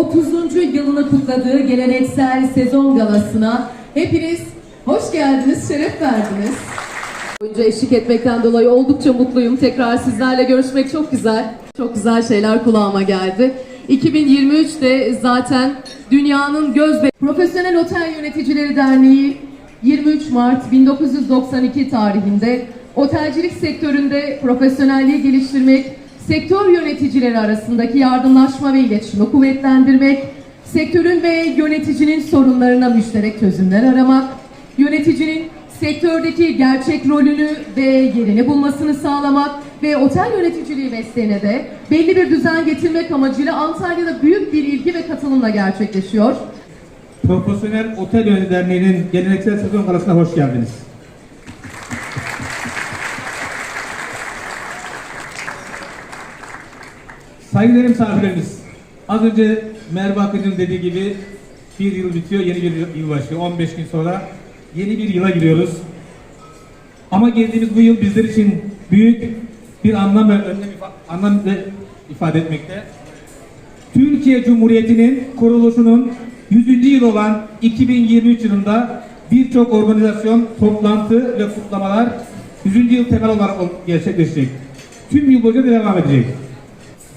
30. yılını kutladığı geleneksel sezon galasına hepiniz hoş geldiniz, şeref verdiniz. Boyunca eşlik etmekten dolayı oldukça mutluyum. Tekrar sizlerle görüşmek çok güzel. Çok güzel şeyler kulağıma geldi. 2023'te zaten dünyanın göz Profesyonel Otel Yöneticileri Derneği 23 Mart 1992 tarihinde otelcilik sektöründe profesyonelliği geliştirmek, sektör yöneticileri arasındaki yardımlaşma ve iletişimi kuvvetlendirmek, sektörün ve yöneticinin sorunlarına müşterek çözümler aramak, yöneticinin sektördeki gerçek rolünü ve yerini bulmasını sağlamak ve otel yöneticiliği mesleğine de belli bir düzen getirmek amacıyla Antalya'da büyük bir ilgi ve katılımla gerçekleşiyor. Profesyonel Otel Yönetici Derneği'nin geleneksel sezon galasına hoş geldiniz. Saygıdeğer misafirlerimiz, az önce Merve Akıncı'nın dediği gibi bir yıl bitiyor, yeni bir yıl başlıyor. 15 gün sonra yeni bir yıla giriyoruz. Ama geldiğimiz bu yıl bizler için büyük bir anlam ve önlem anlam ifade etmekte. Türkiye Cumhuriyeti'nin kuruluşunun 100. yılı olan 2023 yılında birçok organizasyon, toplantı ve kutlamalar 100. yıl temel olarak ol- gerçekleşecek. Tüm yıl boyunca devam edecek.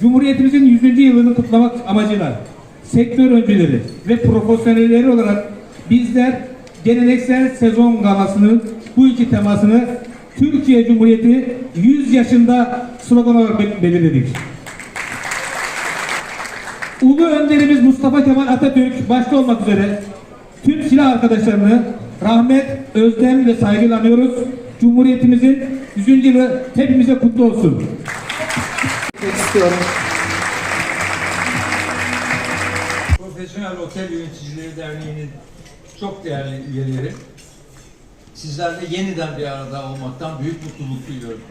Cumhuriyetimizin 100. yılını kutlamak amacıyla sektör öncüleri ve profesyonelleri olarak bizler geleneksel sezon galasının bu iki temasını Türkiye Cumhuriyeti 100 yaşında slogan olarak bel- belirledik. Ulu önderimiz Mustafa Kemal Atatürk başta olmak üzere tüm silah arkadaşlarını rahmet, özlem ve saygıyla anıyoruz. Cumhuriyetimizin 100. yılı hepimize kutlu olsun. İstiyorum. Profesyonel Otel Yöneticileri Derneği'nin çok değerli üyeleri, sizlerle yeniden bir arada olmaktan büyük mutluluk duyuyorum.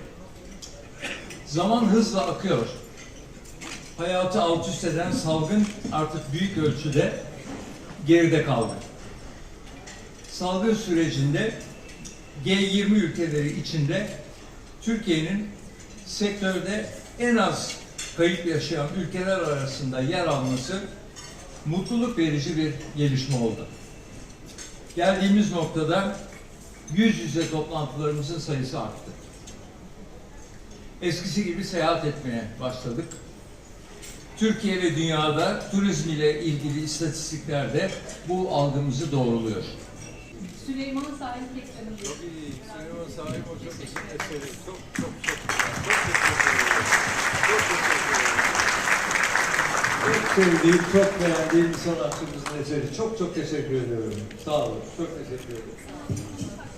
Zaman hızla akıyor. Hayatı alt üst eden salgın artık büyük ölçüde geride kaldı. Salgın sürecinde G20 ülkeleri içinde Türkiye'nin sektörde en az kayıp yaşayan ülkeler arasında yer alması mutluluk verici bir gelişme oldu. Geldiğimiz noktada yüz yüze toplantılarımızın sayısı arttı. Eskisi gibi seyahat etmeye başladık. Türkiye ve dünyada turizm ile ilgili istatistikler de bu algımızı doğruluyor. Süleyman'ın sahip Hocam eseri çok çok çok sevdiğim, çok beğendiğim sanatçımızın eseri. Çok çok teşekkür ediyorum. Sağ olun. Çok teşekkür ederim.